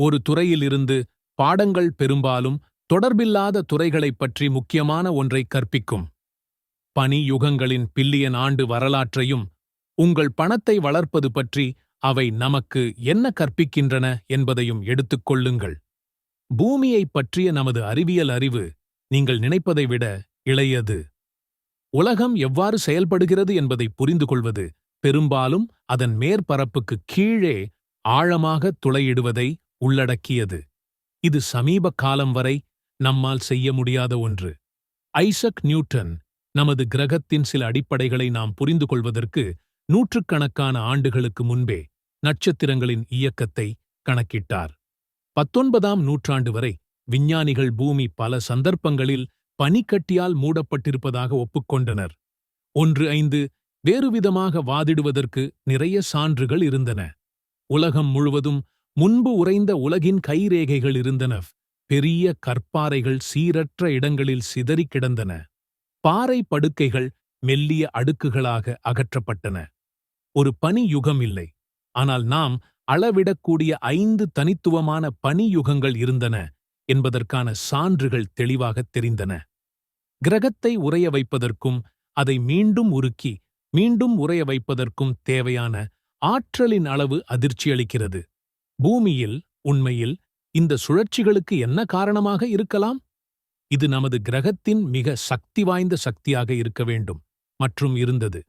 ஒரு துறையிலிருந்து பாடங்கள் பெரும்பாலும் தொடர்பில்லாத துறைகளைப் பற்றி முக்கியமான ஒன்றை கற்பிக்கும். பனி யுகங்களின் பில்லியன் ஆண்டு வரலாற்றையும் உங்கள் பணத்தை வளர்ப்பது பற்றி அவை நமக்கு என்ன கற்பிக்கின்றன என்பதையும் எடுத்துக் கொள்ளுங்கள். பூமியைப் பற்றிய நமது அறிவியல் அறிவு நீங்கள் நினைப்பதை விட இளையது. உலகம் எவ்வாறு செயல்படுகிறது என்பதை புரிந்து கொள்வது பெரும்பாலும் அதன் மேற்பரப்புக்கு கீழே ஆழமாக துளையிடுவதை உள்ளடக்கியது. இது சமீப காலம் வரை நம்மால் செய்ய முடியாத ஒன்று. ஐசக் நியூட்டன் நமது கிரகத்தின் சில அடிப்படைகளை நாம் புரிந்து கொள்வதற்கு நூற்றுக்கணக்கான ஆண்டுகளுக்கு முன்பே நட்சத்திரங்களின் இயக்கத்தை கணக்கிட்டார். பத்தொன்பதாம் நூற்றாண்டு வரை விஞ்ஞானிகள் பூமி பல சந்தர்ப்பங்களில் பனிக்கட்டியால் மூடப்பட்டிருப்பதாக ஒப்புக்கொண்டனர். ஒன்று ஐந்து வேறுவிதமாக வாதிடுவதற்கு நிறைய சான்றுகள் இருந்தன. உலகம் முழுவதும் முன்பு உறைந்த உலகின் கைரேகைகள் இருந்தன. பெரிய கற்பாறைகள் சீரற்ற இடங்களில் சிதறிக் கிடந்தன. பாறை படுக்கைகள் மெல்லிய அடுக்குகளாக அகற்றப்பட்டன. ஒரு பனி யுகம் இல்லை. ஆனால் நாம் அளவிடக்கூடிய ஐந்து தனித்துவமான பனி யுகங்கள் இருந்தன என்பதற்கான சான்றுகள் தெளிவாகத் தெரிந்தன. கிரகத்தை உறைய வைப்பதற்கும் அதை மீண்டும் உருக்கி மீண்டும் உறைய வைப்பதற்கும் தேவையான ஆற்றலின் அளவு அதிர்ச்சியளிக்கிறது. பூமியில் உண்மையில் இந்த சுழற்சிகளுக்கு என்ன காரணமாக இருக்கலாம்? இது நமது கிரகத்தின் மிக சக்தி வாய்ந்த சக்தியாக இருக்க வேண்டும். மற்றும் இருந்தது.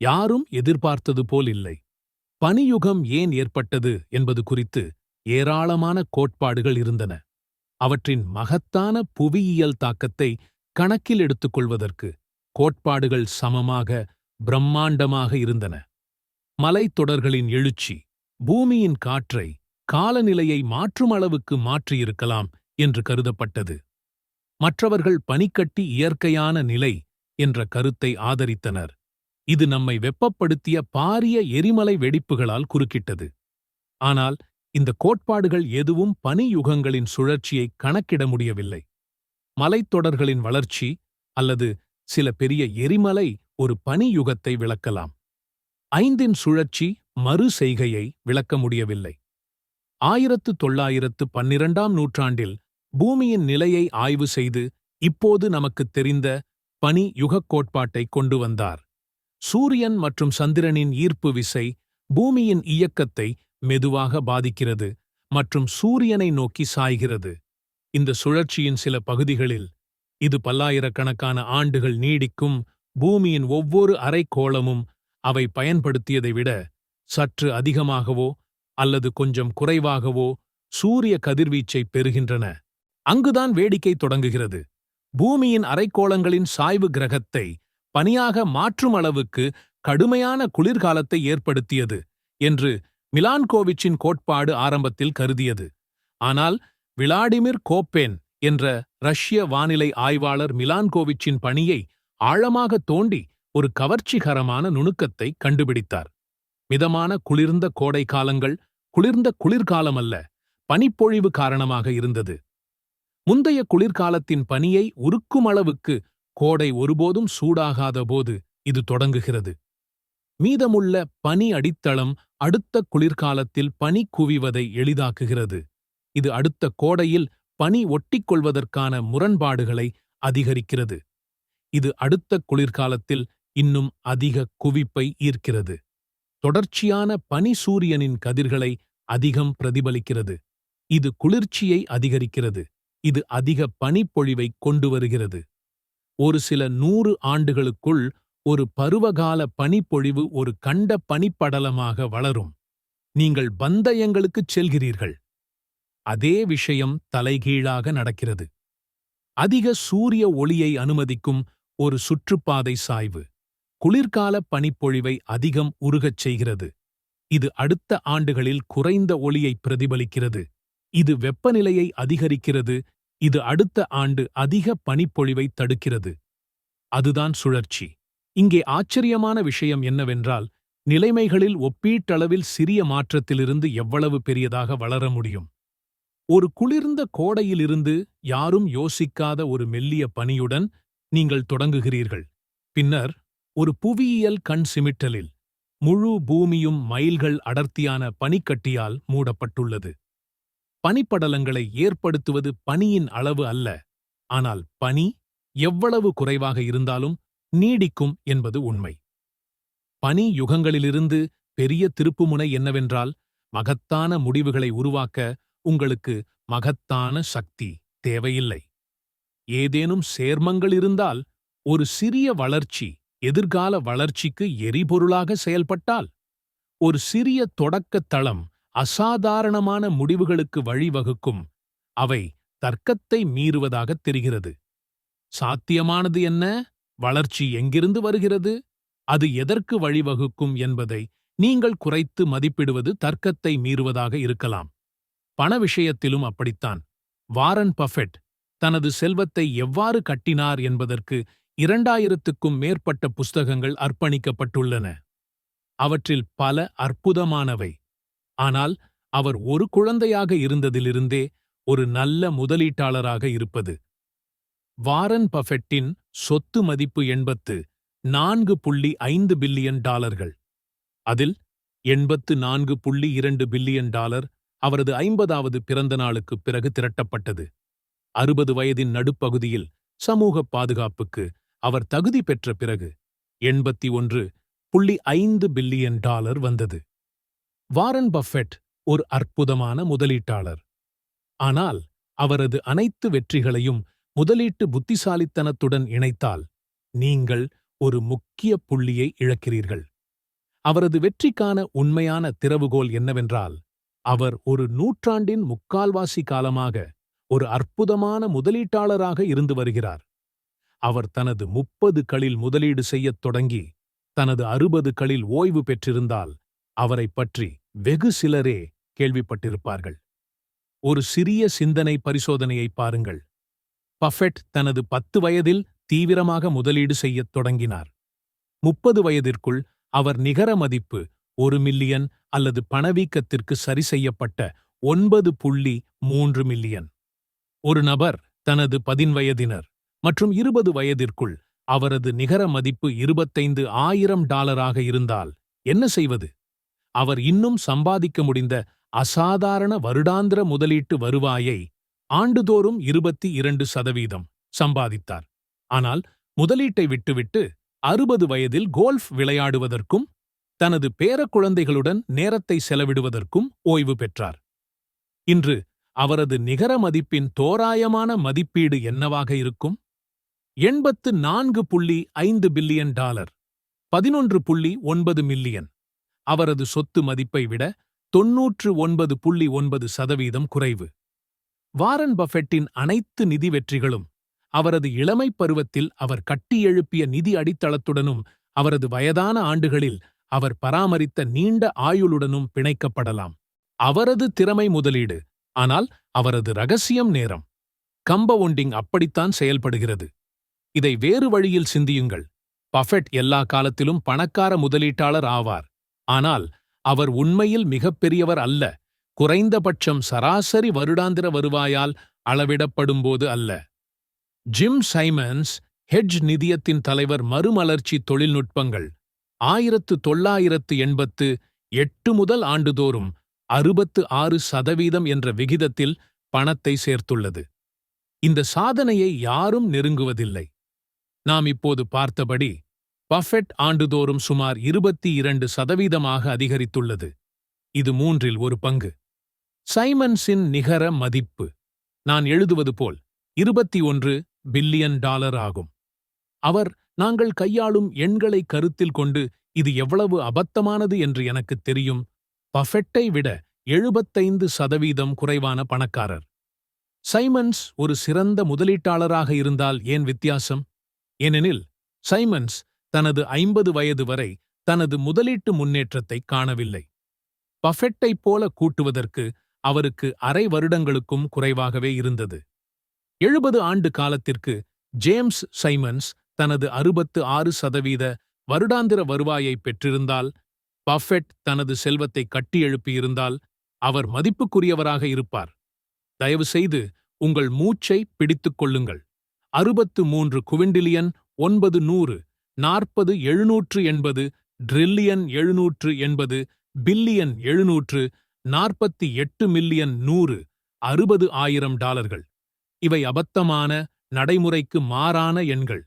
யாரும் எதிர்பார்த்தது போல் இல்லை. பனியுகம் ஏன் ஏற்பட்டது என்பது குறித்து ஏராளமான கோட்பாடுகள் இருந்தன. அவற்றின் மகத்தான புவியியல் தாக்கத்தை கணக்கில் எடுத்துக்கொள்வதற்கு கோட்பாடுகள் சமமாக பிரம்மாண்டமாக இருந்தன. மலைத்தொடர்களின் எழுச்சி பூமியின் காற்றை காலநிலையை மாற்றும் அளவுக்கு மாற்றியிருக்கலாம் என்று கருதப்பட்டது. மற்றவர்கள் பனிக்கட்டி இயற்கையான நிலை என்ற கருத்தை ஆதரித்தனர். இது நம்மை வெப்பப்படுத்திய பாரிய எரிமலை வெடிப்புகளால் குறுக்கிட்டது. ஆனால் இந்த கோட்பாடுகள் எதுவும் பனியுகங்களின் சுழற்சியை கணக்கிட முடியவில்லை. மலைத்தொடர்களின் வளர்ச்சி அல்லது சில பெரிய எரிமலை ஒரு பனியுகத்தை விளக்கலாம். ஐந்தின் சுழற்சி மறு செய்கையை விளக்க முடியவில்லை. ஆயிரத்து தொள்ளாயிரத்து பன்னிரண்டாம் நூற்றாண்டில் பூமியின் நிலையை ஆய்வு செய்து இப்போது நமக்குத் தெரிந்த பனி யுகக் கோட்பாட்டை கொண்டு வந்தார். சூரியன் மற்றும் சந்திரனின் ஈர்ப்பு விசை பூமியின் இயக்கத்தை மெதுவாக பாதிக்கிறது மற்றும் சூரியனை நோக்கி சாய்கிறது. இந்த சுழற்சியின் சில பகுதிகளில் இது பல்லாயிரக்கணக்கான ஆண்டுகள் நீடிக்கும் பூமியின் ஒவ்வொரு அரைக்கோளமும் அவை பயன்படுத்தியதை விட சற்று அதிகமாகவோ அல்லது கொஞ்சம் குறைவாகவோ சூரிய கதிர்வீச்சை பெறுகின்றன. அங்குதான் வேடிக்கை தொடங்குகிறது. பூமியின் அரைக்கோளங்களின் சாய்வு கிரகத்தை பனியாக மாற்றும் அளவுக்கு கடுமையான குளிர்காலத்தை ஏற்படுத்தியது என்று மிலான்கோவிச்சின் கோட்பாடு ஆரம்பத்தில் கருதியது. ஆனால் விளாடிமிர் கோப்பேன் என்ற ரஷ்ய வானிலை ஆய்வாளர் மிலான்கோவிச்சின் பணியை ஆழமாக தோண்டி ஒரு கவர்ச்சிகரமான நுணுக்கத்தை கண்டுபிடித்தார். மிதமான குளிர்ந்த கோடை காலங்கள் குளிர்ந்த குளிர்காலமல்ல பனிப்பொழிவு காரணமாக இருந்தது. முந்தைய குளிர்காலத்தின் பனியை உருக்கும் அளவுக்கு கோடை ஒருபோதும் சூடாகாத போது இது தொடங்குகிறது. மீதமுள்ள பனி அடித்தளம் அடுத்த குளிர்காலத்தில் பனி குவிவதை எளிதாக்குகிறது. இது அடுத்த கோடையில் பனி ஒட்டிக்கொள்வதற்கான முரண்பாடுகளை அதிகரிக்கிறது. இது அடுத்த குளிர்காலத்தில் இன்னும் அதிக குவிப்பை ஈர்க்கிறது. தொடர்ச்சியான பனி சூரியனின் கதிர்களை அதிகம் பிரதிபலிக்கிறது. இது குளிர்ச்சியை அதிகரிக்கிறது. இது அதிக பனிப்பொழிவை கொண்டு வருகிறது. ஒரு சில நூறு ஆண்டுகளுக்குள் ஒரு பருவகால பனிப்பொழிவு ஒரு கண்ட பனிப்படலமாக வளரும். நீங்கள் பந்தயங்களுக்குச் செல்கிறீர்கள். அதே விஷயம் தலைகீழாக நடக்கிறது. அதிக சூரிய ஒளியை அனுமதிக்கும் ஒரு சுற்றுப்பாதை சாய்வு. குளிர்கால பனிப்பொழிவை அதிகம் உருகச் செய்கிறது. இது அடுத்த ஆண்டுகளில் குறைந்த ஒளியை பிரதிபலிக்கிறது. இது வெப்பநிலையை அதிகரிக்கிறது. இது அடுத்த ஆண்டு அதிக பனிப்பொழிவை தடுக்கிறது. அதுதான் சுழற்சி. இங்கே ஆச்சரியமான விஷயம் என்னவென்றால் நிலைமைகளில் ஒப்பீட்டளவில் சிறிய மாற்றத்திலிருந்து எவ்வளவு பெரியதாக வளர முடியும்? ஒரு குளிர்ந்த கோடையிலிருந்து யாரும் யோசிக்காத ஒரு மெல்லிய பனியுடன் நீங்கள் தொடங்குகிறீர்கள். பின்னர் ஒரு புவியியல் கண் சிமிட்டலில் முழு பூமியும் மைல்கள் அடர்த்தியான பனிக்கட்டியால் மூடப்பட்டுள்ளது. பனிப்படலங்களை ஏற்படுத்துவது பனியின் அளவு அல்ல ஆனால் பனி எவ்வளவு குறைவாக இருந்தாலும் நீடிக்கும் என்பது உண்மை. பனி யுகங்களிலிருந்து பெரிய திருப்புமுனை என்னவென்றால் மகத்தான முடிவுகளை உருவாக்க உங்களுக்கு மகத்தான சக்தி தேவையில்லை. ஏதேனும் சேர்மங்கள் இருந்தால் ஒரு சிறிய வளர்ச்சி எதிர்கால வளர்ச்சிக்கு எரிபொருளாக செயல்பட்டால் ஒரு சிறிய தொடக்கத் தளம் அசாதாரணமான முடிவுகளுக்கு வழிவகுக்கும். அவை தர்க்கத்தை மீறுவதாகத் தெரிகிறது. சாத்தியமானது என்ன? வளர்ச்சி எங்கிருந்து வருகிறது? அது எதற்கு வழிவகுக்கும் என்பதை நீங்கள் குறைத்து மதிப்பிடுவது தர்க்கத்தை மீறுவதாக இருக்கலாம். பண விஷயத்திலும் அப்படித்தான். வாரன் பஃபெட் தனது செல்வத்தை எவ்வாறு கட்டினார் என்பதற்கு இரண்டாயிரத்துக்கும் மேற்பட்ட புஸ்தகங்கள் அர்ப்பணிக்கப்பட்டுள்ளன. அவற்றில் பல அற்புதமானவை. ஆனால் அவர் ஒரு குழந்தையாக இருந்ததிலிருந்தே ஒரு நல்ல முதலீட்டாளராக இருப்பது. வாரன் பஃபெட்டின் சொத்து மதிப்பு எண்பத்து நான்கு புள்ளி ஐந்து பில்லியன் டாலர்கள். அதில் எண்பத்து நான்கு புள்ளி இரண்டு பில்லியன் டாலர் அவரது ஐம்பதாவது பிறந்த நாளுக்குப் பிறகு திரட்டப்பட்டது. அறுபது வயதின் நடுப்பகுதியில் சமூக பாதுகாப்புக்கு அவர் தகுதி பெற்ற பிறகு எண்பத்தி ஒன்று புள்ளி ஐந்து பில்லியன் டாலர் வந்தது. வாரன் பஃபெட் ஒரு அற்புதமான முதலீட்டாளர். ஆனால் அவரது அனைத்து வெற்றிகளையும் முதலீட்டு புத்திசாலித்தனத்துடன் இணைத்தால் நீங்கள் ஒரு முக்கிய புள்ளியை இழக்கிறீர்கள். அவரது வெற்றிக்கான உண்மையான திறவுகோல் என்னவென்றால் அவர் ஒரு நூற்றாண்டின் முக்கால்வாசி காலமாக ஒரு அற்புதமான முதலீட்டாளராக இருந்து வருகிறார். அவர் தனது முப்பது களில் முதலீடு செய்யத் தொடங்கி தனது அறுபது களில் ஓய்வு பெற்றிருந்தால் அவரைப் பற்றி வெகு சிலரே கேள்விப்பட்டிருப்பார்கள். ஒரு சிறிய சிந்தனை பரிசோதனையை பாருங்கள். பஃபெட் தனது பத்து வயதில் தீவிரமாக முதலீடு செய்யத் தொடங்கினார். முப்பது வயதிற்குள் அவர் நிகர மதிப்பு ஒரு மில்லியன் அல்லது பணவீக்கத்திற்கு சரி செய்யப்பட்ட ஒன்பது புள்ளி மூன்று மில்லியன். ஒரு நபர் தனது பதின்வயதினர். மற்றும் இருபது வயதிற்குள் அவரது நிகர மதிப்பு இருபத்தைந்து ஆயிரம் டாலராக இருந்தால் என்ன செய்வது? அவர் இன்னும் சம்பாதிக்க முடிந்த அசாதாரண வருடாந்திர முதலீட்டு வருவாயை ஆண்டுதோறும் இருபத்தி இரண்டு சதவீதம் சம்பாதித்தார். ஆனால் முதலீட்டை விட்டுவிட்டு அறுபது வயதில் கோல்ஃப் விளையாடுவதற்கும் தனது பேரக்குழந்தைகளுடன் நேரத்தை செலவிடுவதற்கும் ஓய்வு பெற்றார். இன்று அவரது நிகர மதிப்பின் தோராயமான மதிப்பீடு என்னவாக இருக்கும்? எண்பத்து நான்கு புள்ளி ஐந்து பில்லியன் டாலர். பதினொன்று புள்ளி ஒன்பது மில்லியன். அவரது சொத்து மதிப்பை விட தொன்னூற்று ஒன்பது புள்ளி ஒன்பது சதவீதம் குறைவு. வாரன் பஃபெட்டின் அனைத்து நிதி வெற்றிகளும் அவரது இளமைப் பருவத்தில் அவர் கட்டியெழுப்பிய நிதி அடித்தளத்துடனும் அவரது வயதான ஆண்டுகளில் அவர் பராமரித்த நீண்ட ஆயுளுடனும் பிணைக்கப்படலாம். அவரது திறமை முதலீடு ஆனால் அவரது ரகசியம் நேரம். கம்பவுண்டிங் அப்படித்தான் செயல்படுகிறது. இதை வேறு வழியில் சிந்தியுங்கள். பஃபெட் எல்லா காலத்திலும் பணக்கார முதலீட்டாளர் ஆவார். ஆனால் அவர் உண்மையில் மிகப்பெரியவர் அல்ல. குறைந்தபட்சம் சராசரி வருடாந்திர வருவாயால் அளவிடப்படும்போது அல்ல. ஜிம் சைமன்ஸ் ஹெட்ஜ் நிதியத்தின் தலைவர் மறுமலர்ச்சி தொழில்நுட்பங்கள் ஆயிரத்து தொள்ளாயிரத்து எண்பத்து எட்டு முதல் ஆண்டுதோறும் அறுபத்து ஆறு சதவீதம் என்ற விகிதத்தில் பணத்தை சேர்த்துள்ளது. இந்த சாதனையை யாரும் நெருங்குவதில்லை. நாம் இப்போது பார்த்தபடி பஃபெட் ஆண்டுதோறும் சுமார் இருபத்தி இரண்டு சதவீதமாக அதிகரித்துள்ளது. இது மூன்றில் ஒரு பங்கு. சைமன்ஸின் நிகர மதிப்பு. நான் எழுதுவது போல் இருபத்தி ஒன்று பில்லியன் டாலர் ஆகும். அவர் நாங்கள் கையாளும் எண்களை கருத்தில் கொண்டு இது எவ்வளவு அபத்தமானது என்று எனக்குத் தெரியும். பஃபெட்டை விட எழுபத்தைந்து சதவீதம் குறைவான பணக்காரர். சைமன்ஸ் ஒரு சிறந்த முதலீட்டாளராக இருந்தால் ஏன் வித்தியாசம்? ஏனெனில் சைமன்ஸ் தனது ஐம்பது வயது வரை தனது முதலீட்டு முன்னேற்றத்தை காணவில்லை. பஃபெட்டைப் போல கூட்டுவதற்கு அவருக்கு அரை வருடங்களுக்கும் குறைவாகவே இருந்தது. எழுபது ஆண்டு காலத்திற்கு ஜேம்ஸ் சைமன்ஸ் தனது அறுபத்து ஆறு சதவீத வருடாந்திர வருவாயை பெற்றிருந்தால் பஃபெட் தனது செல்வத்தை கட்டியெழுப்பியிருந்தால் அவர் மதிப்புக்குரியவராக இருப்பார். தயவுசெய்து உங்கள் மூச்சை பிடித்துக் கொள்ளுங்கள். அறுபத்து மூன்று குவிண்டிலியன் ஒன்பது நூறு நாற்பது எழுநூற்று எண்பது ட்ரில்லியன் எழுநூற்று எண்பது பில்லியன் எழுநூற்று நாற்பத்தி எட்டு மில்லியன் நூறு அறுபது ஆயிரம் டாலர்கள். இவை அபத்தமான நடைமுறைக்கு மாறான எண்கள்.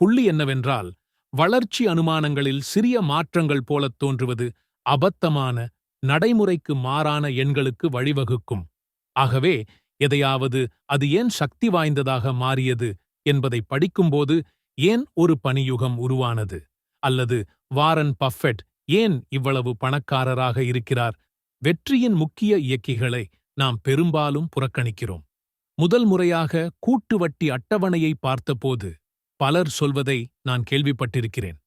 புள்ளி என்னவென்றால் வளர்ச்சி அனுமானங்களில் சிறிய மாற்றங்கள் போலத் தோன்றுவது அபத்தமான நடைமுறைக்கு மாறான எண்களுக்கு வழிவகுக்கும். ஆகவே எதையாவது அது ஏன் சக்தி வாய்ந்ததாக மாறியது என்பதை படிக்கும்போது ஏன் ஒரு பணியுகம் உருவானது? அல்லது வாரன் பஃபெட் ஏன் இவ்வளவு பணக்காரராக இருக்கிறார்? வெற்றியின் முக்கிய இயக்கிகளை நாம் பெரும்பாலும் புறக்கணிக்கிறோம். முதல் முறையாக கூட்டு வட்டி அட்டவணையை பார்த்தபோது பலர் சொல்வதை நான் கேள்விப்பட்டிருக்கிறேன்.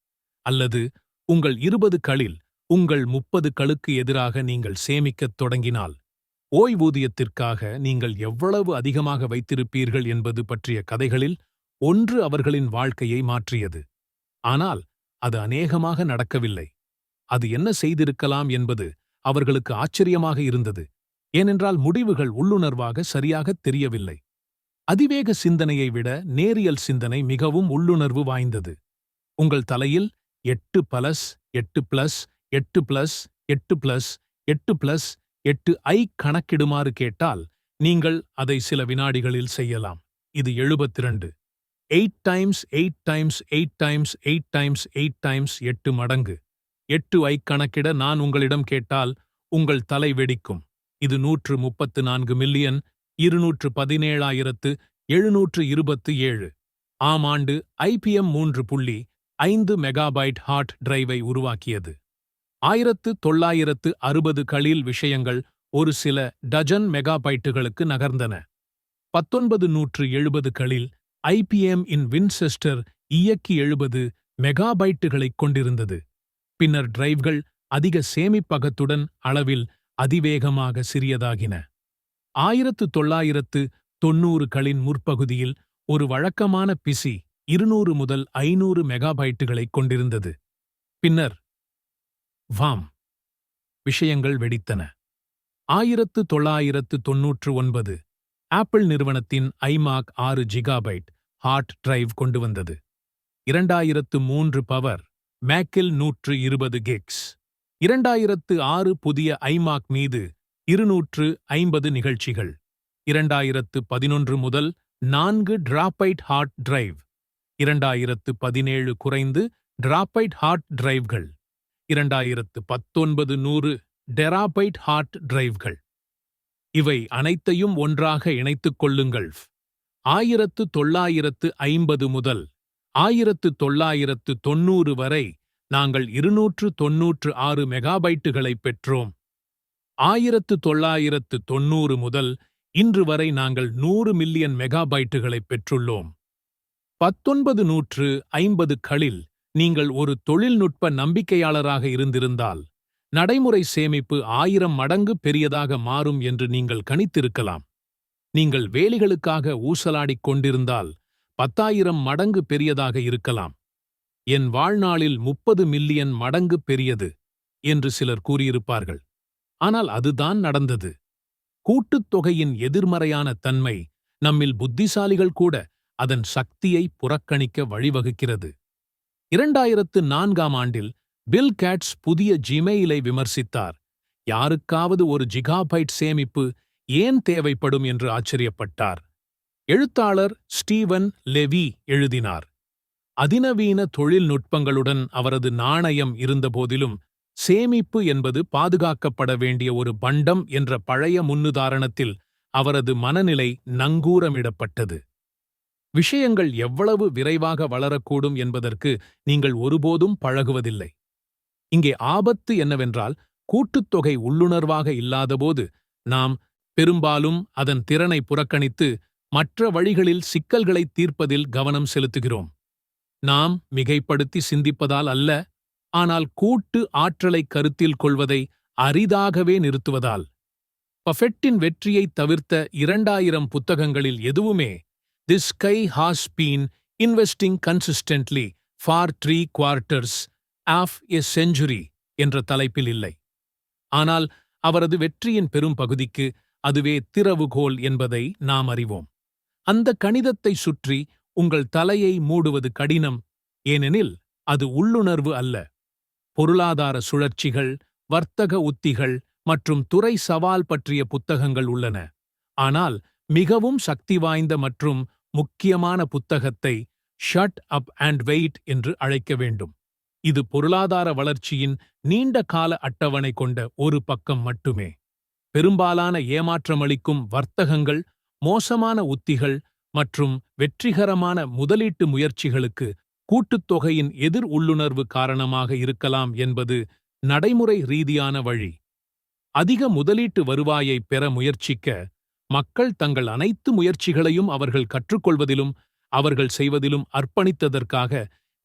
அல்லது உங்கள் இருபது களில் உங்கள் முப்பது களுக்கு எதிராக நீங்கள் சேமிக்கத் தொடங்கினால் ஓய்வூதியத்திற்காக நீங்கள் எவ்வளவு அதிகமாக வைத்திருப்பீர்கள் என்பது பற்றிய கதைகளில் ஒன்று அவர்களின் வாழ்க்கையை மாற்றியது. ஆனால் அது அநேகமாக நடக்கவில்லை. அது என்ன செய்திருக்கலாம் என்பது அவர்களுக்கு ஆச்சரியமாக இருந்தது. ஏனென்றால் முடிவுகள் உள்ளுணர்வாக சரியாகத் தெரியவில்லை. அதிவேக சிந்தனையை விட நேரியல் சிந்தனை மிகவும் உள்ளுணர்வு வாய்ந்தது. உங்கள் தலையில் எட்டு பலஸ் எட்டு பிளஸ் எட்டு பிளஸ் எட்டு பிளஸ் எட்டு பிளஸ் எட்டு ஐ கணக்கிடுமாறு கேட்டால் நீங்கள் அதை சில வினாடிகளில் செய்யலாம். இது எழுபத்திரண்டு. Eight times eight times eight times eight times eight times எட்டு மடங்கு. எட்டு ஐ கணக்கிட நான் உங்களிடம் கேட்டால் உங்கள் தலை வெடிக்கும். இது நூற்று முப்பத்து நான்கு மில்லியன் இருநூற்று பதினேழாயிரத்து எழுநூற்று இருபத்து ஏழு. ஆம் ஆண்டு ஐபிஎம் மூன்று புள்ளி ஐந்து மெகாபைட் ஹார்ட் டிரைவை உருவாக்கியது. ஆயிரத்து தொள்ளாயிரத்து அறுபது களில் விஷயங்கள் ஒரு சில டஜன் மெகாபைட்டுகளுக்கு நகர்ந்தன. பத்தொன்பது நூற்று எழுபது களில் ஐபிஎம் இன் வின்செஸ்டர் இயக்கி எழுபது மெகாபைட்டுகளைக் கொண்டிருந்தது. பின்னர் டிரைவ்கள் அதிக சேமிப்பகத்துடன் அளவில் அதிவேகமாக சிறியதாகின. ஆயிரத்து தொள்ளாயிரத்து தொன்னூறுகளின் முற்பகுதியில் ஒரு வழக்கமான பிசி இருநூறு முதல் ஐநூறு மெகாபைட்டுகளைக் கொண்டிருந்தது. பின்னர் வாம். விஷயங்கள் வெடித்தன. ஆயிரத்து தொள்ளாயிரத்து தொன்னூற்று ஒன்பது ஆப்பிள் நிறுவனத்தின் ஐமாக் ஆறு ஜிகாபைட் ஹார்ட் டிரைவ் கொண்டு வந்தது. இரண்டாயிரத்து மூன்று பவர் மேக்கில் நூற்று இருபது கிக்ஸ் இரண்டாயிரத்து ஆறு புதிய ஐமாக் மீது இருநூற்று ஐம்பது நிகழ்ச்சிகள். இரண்டாயிரத்து பதினொன்று முதல் நான்கு டிராப்பைட் ஹார்ட் டிரைவ் இரண்டாயிரத்து பதினேழு குறைந்து டிராப்பைட் ஹார்ட் டிரைவ்கள் இரண்டாயிரத்து பத்தொன்பது நூறு டெராபைட் ஹார்ட் டிரைவ்கள். இவை அனைத்தையும் ஒன்றாக இணைத்துக் கொள்ளுங்கள். ஆயிரத்து தொள்ளாயிரத்து ஐம்பது முதல் ஆயிரத்து தொள்ளாயிரத்து தொன்னூறு வரை நாங்கள் இருநூற்று தொன்னூற்று ஆறு மெகாபைட்டுகளை பெற்றோம். ஆயிரத்து தொள்ளாயிரத்து தொன்னூறு முதல் இன்று வரை நாங்கள் நூறு மில்லியன் மெகாபைட்டுகளை பெற்றுள்ளோம். பத்தொன்பது நூற்று ஐம்பது களில் நீங்கள் ஒரு தொழில்நுட்ப நம்பிக்கையாளராக இருந்திருந்தால் நடைமுறை சேமிப்பு ஆயிரம் மடங்கு பெரியதாக மாறும் என்று நீங்கள் கணித்திருக்கலாம். நீங்கள் வேலிகளுக்காக ஊசலாடிக் கொண்டிருந்தால் பத்தாயிரம் மடங்கு பெரியதாக இருக்கலாம். என் வாழ்நாளில் முப்பது மில்லியன் மடங்கு பெரியது என்று சிலர் கூறியிருப்பார்கள். ஆனால் அதுதான் நடந்தது. கூட்டுத் தொகையின் எதிர்மறையான தன்மை நம்மில் புத்திசாலிகள் கூட அதன் சக்தியை புறக்கணிக்க வழிவகுக்கிறது. இரண்டாயிரத்து நான்காம் ஆண்டில் பில் கேட்ஸ் புதிய ஜிமெயிலை விமர்சித்தார். யாருக்காவது ஒரு ஜிகாபைட் சேமிப்பு ஏன் தேவைப்படும் என்று ஆச்சரியப்பட்டார். எழுத்தாளர் ஸ்டீவன் லெவி எழுதினார். அதிநவீன தொழில்நுட்பங்களுடன் அவரது நாணயம் இருந்தபோதிலும் சேமிப்பு என்பது பாதுகாக்கப்பட வேண்டிய ஒரு பண்டம் என்ற பழைய முன்னுதாரணத்தில் அவரது மனநிலை நங்கூரமிடப்பட்டது. விஷயங்கள் எவ்வளவு விரைவாக வளரக்கூடும் என்பதற்கு நீங்கள் ஒருபோதும் பழகுவதில்லை. இங்கே ஆபத்து என்னவென்றால் கூட்டுத்தொகை உள்ளுணர்வாக இல்லாதபோது நாம் பெரும்பாலும் அதன் திறனை புறக்கணித்து மற்ற வழிகளில் சிக்கல்களை தீர்ப்பதில் கவனம் செலுத்துகிறோம். நாம் மிகைப்படுத்தி சிந்திப்பதால் அல்ல ஆனால் கூட்டு ஆற்றலை கருத்தில் கொள்வதை அரிதாகவே நிறுத்துவதால். பஃபெட்டின் வெற்றியைத் தவிர்த்த இரண்டாயிரம் புத்தகங்களில் எதுவுமே This sky has been investing consistently for three quarters of a century என்ற தலைப்பில் இல்லை. ஆனால் அவரது வெற்றியின் பெரும் பகுதிக்கு அதுவே திறவுகோல் என்பதை நாம் அறிவோம். அந்த கணிதத்தை சுற்றி உங்கள் தலையை மூடுவது கடினம் ஏனெனில் அது உள்ளுணர்வு அல்ல. பொருளாதார சுழற்சிகள் வர்த்தக உத்திகள் மற்றும் துறை சவால் பற்றிய புத்தகங்கள் உள்ளன. ஆனால் மிகவும் சக்தி வாய்ந்த மற்றும் முக்கியமான புத்தகத்தை ஷட் அப் அண்ட் வெயிட் என்று அழைக்க வேண்டும். இது பொருளாதார வளர்ச்சியின் நீண்ட கால அட்டவணை கொண்ட ஒரு பக்கம் மட்டுமே. பெரும்பாலான ஏமாற்றமளிக்கும் வர்த்தகங்கள் மோசமான உத்திகள் மற்றும் வெற்றிகரமான முதலீட்டு முயற்சிகளுக்கு கூட்டுத்தொகையின் எதிர் உள்ளுணர்வு காரணமாக இருக்கலாம் என்பது நடைமுறை ரீதியான வழி. அதிக முதலீட்டு வருவாயை பெற முயற்சிக்க மக்கள் தங்கள் அனைத்து முயற்சிகளையும் அவர்கள் கற்றுக்கொள்வதிலும் அவர்கள் செய்வதிலும் அர்ப்பணித்ததற்காக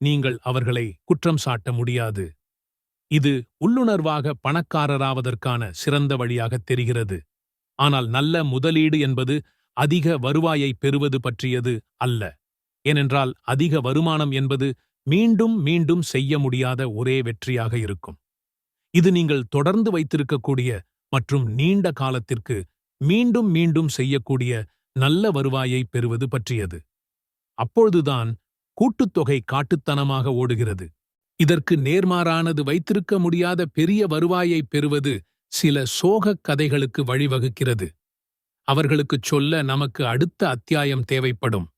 நீங்கள் அவர்களை குற்றம் சாட்ட முடியாது. இது உள்ளுணர்வாக பணக்காரராவதற்கான சிறந்த வழியாகத் தெரிகிறது. ஆனால் நல்ல முதலீடு என்பது அதிக வருவாயை பெறுவது பற்றியது அல்ல. ஏனென்றால் அதிக வருமானம் என்பது மீண்டும் மீண்டும் செய்ய முடியாத ஒரே வெற்றியாக இருக்கும். இது நீங்கள் தொடர்ந்து வைத்திருக்கக்கூடிய மற்றும் நீண்ட காலத்திற்கு மீண்டும் மீண்டும் செய்யக்கூடிய நல்ல வருவாயை பெறுவது பற்றியது. அப்பொழுதுதான் கூட்டுத்தொகை காட்டுத்தனமாக ஓடுகிறது. இதற்கு நேர்மாறானது வைத்திருக்க முடியாத பெரிய வருவாயைப் பெறுவது சில சோகக் கதைகளுக்கு வழிவகுக்கிறது. அவர்களுக்குச் சொல்ல நமக்கு அடுத்த அத்தியாயம் தேவைப்படும்.